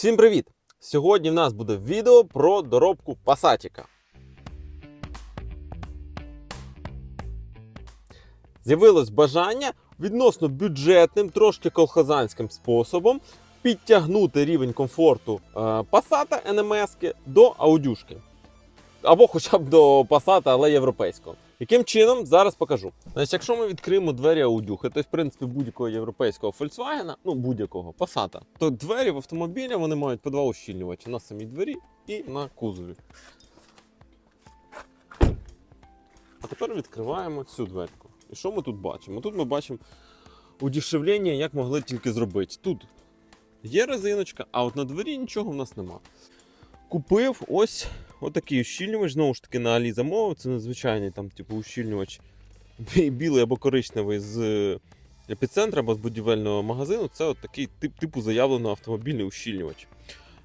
Всім привіт! Сьогодні в нас буде відео про доробку пасатіка. З'явилось бажання відносно бюджетним, трошки колхозанським способом підтягнути рівень комфорту пасата Passat NMS до аудюшки. Або хоча б до Passat, але європейського. Яким чином зараз покажу. Значить, якщо ми відкриємо двері аудюхи, то в принципі будь-якого європейського Volkswagen, ну будь-якого Passat, то двері в автомобілі вони мають по два ущільнювачі на самій двері і на кузові. А тепер відкриваємо цю дверку. І що ми тут бачимо? Тут ми бачимо удешевлення, як могли тільки зробити. Тут є резиночка, а от на двері нічого в нас нема. Купив ось отакий ущільнювач, знову ж таки на Алі замовив. Це надзвичайний там, типу, ущільнювач білий або коричневий з епіцентра або з будівельного магазину. Це от такий тип, типу заявлений автомобільний ущільнювач.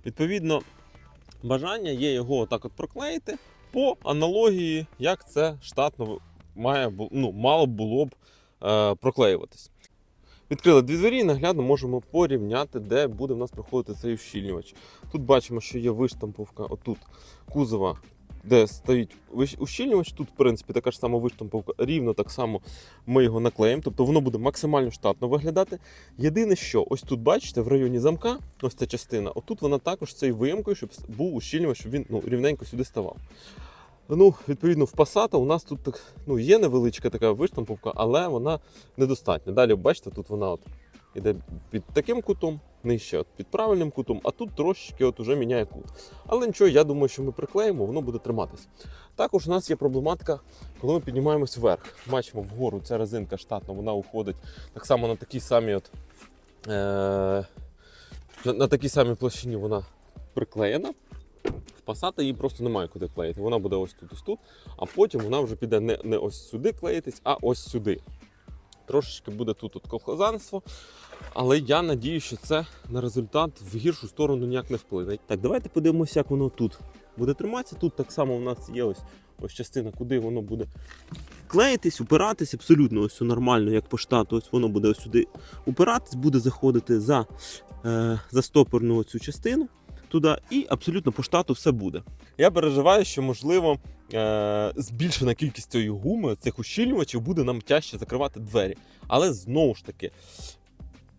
Відповідно, бажання є його отак от проклеїти по аналогії, як це штатно має, ну, мало було б е, проклеюватись. Відкрили дві двері і наглядно можемо порівняти, де буде в нас проходити цей ущільнювач. Тут бачимо, що є виштамповка отут кузова, де стоїть ущільнювач. Тут, в принципі, така ж сама виштамповка, рівно так само ми його наклеїмо, тобто воно буде максимально штатно виглядати. Єдине, що ось тут, бачите, в районі замка, ось ця частина, отут вона також цією виємкою, щоб був ущільнювач, щоб він ну, рівненько сюди ставав. Ну, відповідно, в Passat у нас тут так, ну, є невеличка така виштамповка, але вона недостатня. Далі, бачите, тут вона от іде під таким кутом, нижче от під правильним кутом, а тут трошечки от уже міняє кут. Але нічого, я думаю, що ми приклеїмо, воно буде триматись. Також у нас є проблематика, коли ми піднімаємось вверх. Бачимо вгору ця резинка штатно, вона уходить так само на такій самій от, е- на такій самій площині вона приклеєна. В її просто немає куди клеїти. Вона буде ось тут, ось тут, а потім вона вже піде не, не ось сюди клеїтись, а ось сюди. Трошечки буде тут от колхозанство, але я надію, що це на результат в гіршу сторону ніяк не вплине. Так, давайте подивимося, як воно тут буде триматися. Тут так само у нас є ось, ось частина, куди воно буде клеїтись, упиратись абсолютно ось нормально, як по штату. Ось воно буде ось сюди упиратись, буде заходити за, е, за стопорну цю частину туди, і абсолютно по штату все буде. Я переживаю, що можливо е- збільшена кількість цієї гуми, цих ущільнювачів буде нам тяжче закривати двері. Але знову ж таки.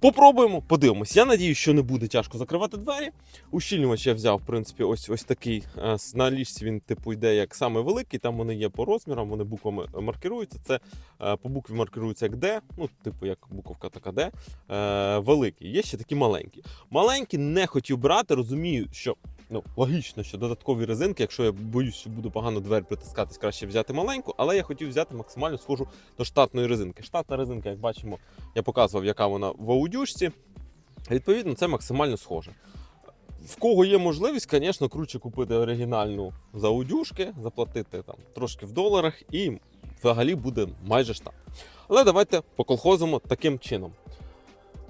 Попробуємо, подивимось. Я надію, що не буде тяжко закривати двері. Ущільнювач я взяв, в принципі, ось ось такий. Е, На ліжці він типу йде як саме великий. Там вони є по розмірам, вони буквами маркируються. Це е, по букві маркирується як D, ну, типу, як буковка така D. Е, великий. Є ще такі маленькі. Маленькі не хотів брати, розумію, що ну, логічно, що додаткові резинки, якщо я боюсь, що буду погано двері притискатись, краще взяти маленьку, але я хотів взяти максимально схожу до штатної резинки. Штатна резинка, як бачимо, я показував, яка вона в аудюшці. Відповідно, це максимально схоже. В кого є можливість, звісно, круче купити оригінальну за аудюшки, заплатити там трошки в доларах і взагалі буде майже штат. Але давайте поколхозимо таким чином.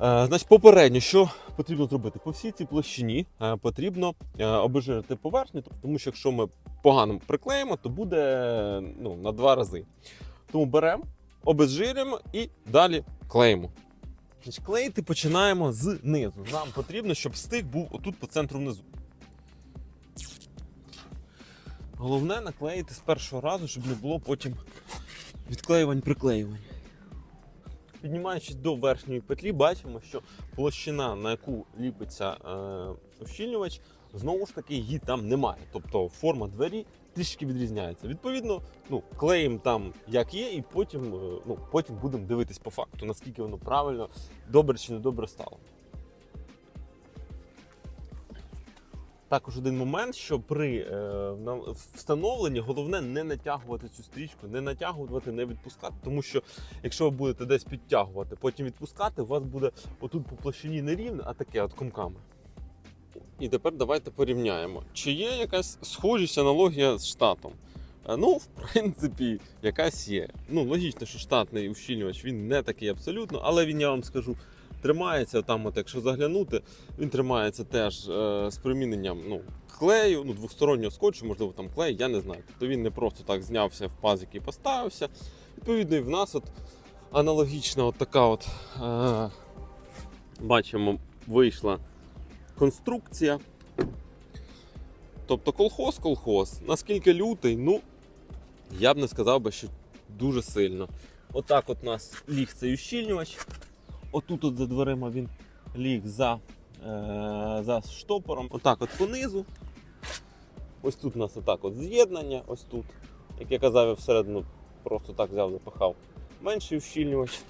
Е, значить, попередньо, що потрібно зробити? По всій цій площині е, потрібно е, обезжирити поверхню, тому що якщо ми погано приклеїмо, то буде ну, на два рази. Тому беремо, обезжирюємо і далі клеїмо. Значить, клеїти починаємо з низу. Нам потрібно, щоб стик був отут по центру внизу. Головне наклеїти з першого разу, щоб не було потім відклеювань-приклеювань. Піднімаючись до верхньої петлі, бачимо, що площина, на яку ліпиться е, ущільнювач, знову ж таки її там немає. Тобто форма двері трішки відрізняється. Відповідно, ну, клеїмо там як є, і потім, е, ну, потім будемо дивитись по факту, наскільки воно правильно, добре чи не добре стало. Також один момент, що при е, встановленні головне не натягувати цю стрічку, не натягувати, не відпускати, тому що якщо ви будете десь підтягувати, потім відпускати, у вас буде отут по площині не рівне, а таке от комками. І тепер давайте порівняємо, чи є якась схожість аналогія з штатом. Е, Ну, в принципі, якась є. Ну, логічно, що штатний ущільнювач він не такий абсолютно, але він, я вам скажу, тримається там, от якщо заглянути, він тримається теж е, з приміненням ну, клею, ну, двостороннього скотчу, можливо, там клей, я не знаю. Тобто він не просто так знявся в пазик і поставився. Відповідно, і в нас от аналогічна от така от, е, бачимо, вийшла конструкція. Тобто колхоз, колхоз. Наскільки лютий, ну, я б не сказав би, що дуже сильно. Отак от у нас ліг цей ущільнювач. Отут от за дверима він ліг за, е, за штопором. Отак от понизу. Ось тут у нас отак от з'єднання, ось тут. Як я казав, я всередину просто так взяв, запахав менший ущільнювач.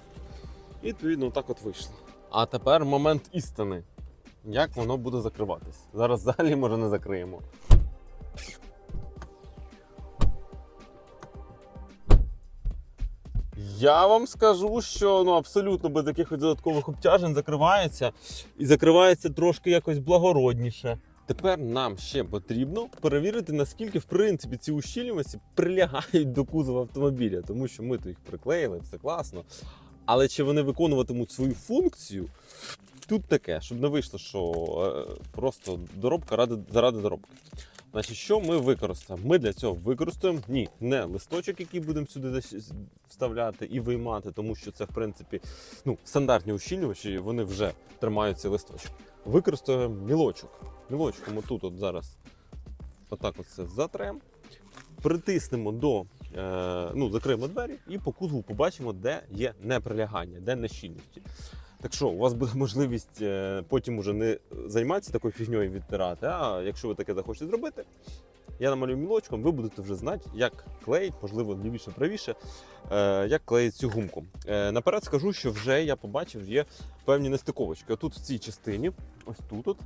І відповідно отак от вийшло. А тепер момент істини. Як воно буде закриватись? Зараз взагалі може не закриємо. Я вам скажу, що ну абсолютно без якихось додаткових обтяжень закривається і закривається трошки якось благородніше. Тепер нам ще потрібно перевірити, наскільки в принципі ці ущільнювачі прилягають до кузова автомобіля, тому що ми то їх приклеїли, все класно. Але чи вони виконуватимуть свою функцію? Тут таке, щоб не вийшло, що е, просто доробка ради, заради доробки. Значить, що ми використаємо? Ми для цього використаємо ні, не листочок, який будемо сюди вставляти і виймати, тому що це, в принципі, ну, стандартні ущільнювачі, вони вже тримають цей листочок. Використаємо мілочок. Мілочком отут от зараз отак от це затрем, притиснемо до, е, ну, закриємо двері і по кузову побачимо, де є неприлягання, де нещільності. Так що, у вас буде можливість е, потім уже не займатися такою фігньою відтирати, а якщо ви таке захочете зробити, я намалюю мілочком, ви будете вже знати, як клеїть, можливо, лівіше, правіше, е, як клеїть цю гумку. Е, наперед скажу, що вже я побачив, є певні нестиковочки. Отут в цій частині, ось тут, от,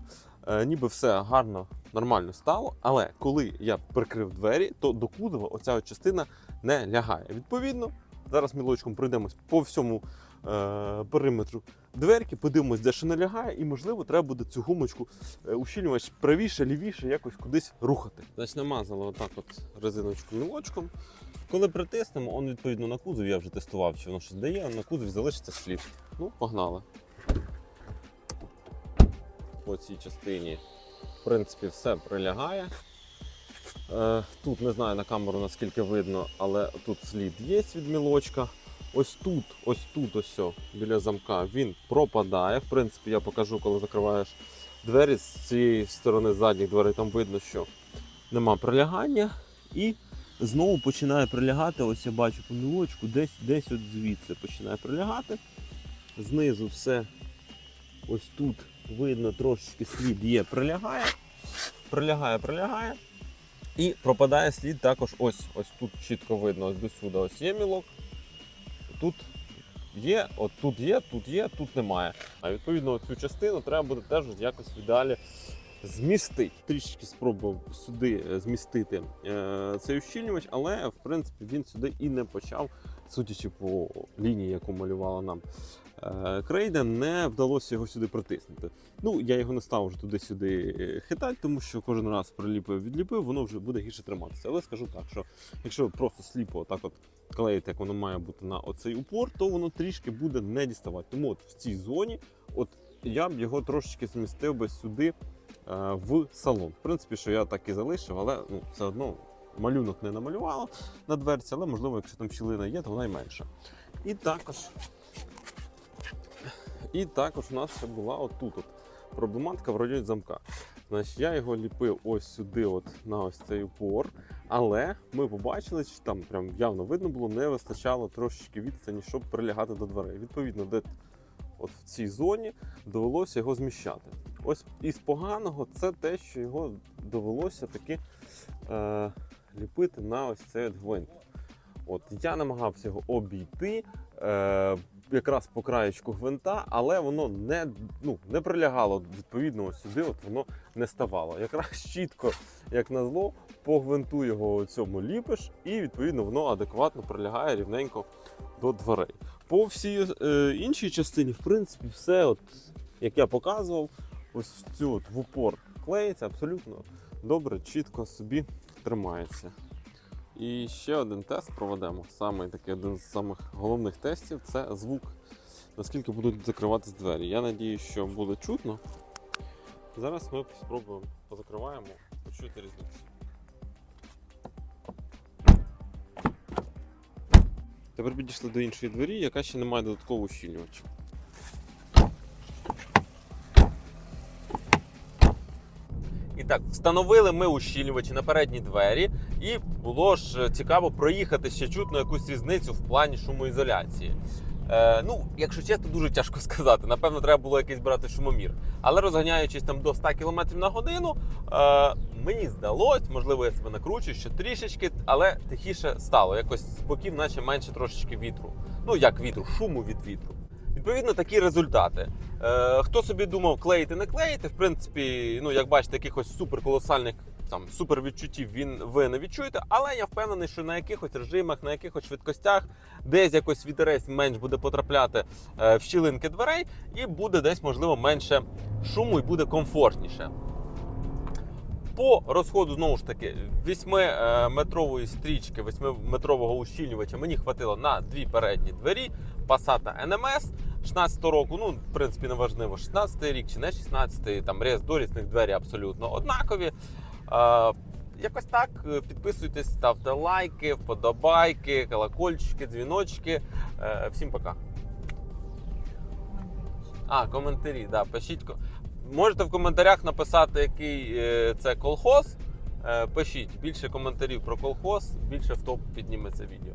ніби все гарно, нормально стало, але коли я прикрив двері, то до кузова оця частина не лягає. Відповідно, зараз мілочком пройдемось по всьому периметру дверки, подивимось, де що не лягає, і можливо треба буде цю гумочку е, ущільнювач правіше, лівіше, якось кудись рухати. Значить, намазали отак от резиночку мілочком. Коли притиснемо, он відповідно на кузов, я вже тестував, чи воно щось дає, на кузові залишиться слід. Ну, погнали. По цій частині, в принципі, все прилягає. Е, Тут не знаю на камеру наскільки видно, але тут слід є від мілочка. Ось тут, ось тут, ось біля замка, він пропадає. В принципі, я покажу, коли закриваєш двері з цієї сторони задніх дверей, там видно, що нема прилягання. І знову починає прилягати. Ось я бачу по мілочку, десь десь от звідси починає прилягати. Знизу все ось тут видно, трошечки слід є, прилягає. Прилягає, прилягає. І пропадає слід також ось ось тут чітко видно, ось до сюди ось є мілок. Тут є, от тут є, тут є, тут немає. А відповідно цю частину треба буде теж якось в ідеалі змістити. Трішечки спробував сюди е, змістити е, цей ущільнювач, але в принципі він сюди і не почав, судячи по лінії, яку малювала нам е, крейда, не вдалося його сюди притиснути. Ну, я його не став вже туди-сюди е, хитати, тому що кожен раз приліпив, відліпив, воно вже буде гірше триматися. Але скажу так, що якщо просто сліпо так от клеїти, як воно має бути на оцей упор, то воно трішки буде не діставати. Тому от в цій зоні, от я б його трошечки змістив би сюди е, в салон. В принципі, що я так і залишив, але ну, все одно малюнок не намалювало на дверці, але можливо, якщо там щілина є, то вона й менша. І також, і також у нас ще була отут от проблематика в районі замка. Значить, я його ліпив ось сюди, от на ось цей упор. Але ми побачили, що там прям явно видно було, не вистачало трошечки відстані, щоб прилягати до дверей. Відповідно, де от в цій зоні довелося його зміщати. Ось із поганого це те, що його довелося таки е, ліпити на ось цей от гвинт. От я намагався його обійти. Е, Якраз по краєчку гвинта, але воно не, ну, не прилягало відповідно ось сюди, от воно не ставало. Якраз чітко, як назло, по гвинту його цьому ліпиш, і відповідно воно адекватно прилягає рівненько до дверей. По всій е, іншій частині, в принципі, все, от, як я показував, ось цю от в упор клеїться абсолютно добре, чітко собі тримається. І ще один тест проведемо. Саме такий один з самих головних тестів це звук. Наскільки будуть закриватись двері. Я надіюсь, що буде чутно. Зараз ми спробуємо позакриваємо, почути різницю. Тепер підійшли до іншої двері, яка ще не має додаткового ущільнювача. І так, встановили ми ущільнювачі на передні двері, і було ж е, цікаво проїхати ще чутно якусь різницю в плані шумоізоляції. Е, ну, якщо чесно, дуже тяжко сказати. Напевно, треба було якийсь брати шумомір. Але розганяючись там до 100 км на годину, е, мені здалось, можливо, я себе накручую, що трішечки, але тихіше стало. Якось з боків, наче менше трошечки вітру. Ну як вітру, шуму від вітру. Відповідно, такі результати. Е, хто собі думав клеїти, не клеїти, в принципі, ну як бачите, якихось суперколосальних там супервідчуттів він ви не відчуєте, але я впевнений, що на якихось режимах, на якихось швидкостях, десь якось вітерець менш буде потрапляти е, в щілинки дверей, і буде десь можливо менше шуму і буде комфортніше. По розходу знову ж таки 8-метрової стрічки, 8-метрового ущільнювача мені хватило на дві передні двері Passat NMS 16 року. Ну, в принципі, не важливо, 16 рік чи не 16-й, там рез до різних двері абсолютно однакові. Е, якось так. Підписуйтесь, ставте лайки, вподобайки, колокольчики, дзвіночки. Е, всім пока. А, коментарі, да, пишіть. Можете в коментарях написати, який е, це колхоз. Е, Пишіть більше коментарів про колхоз, більше в топ підніметься відео.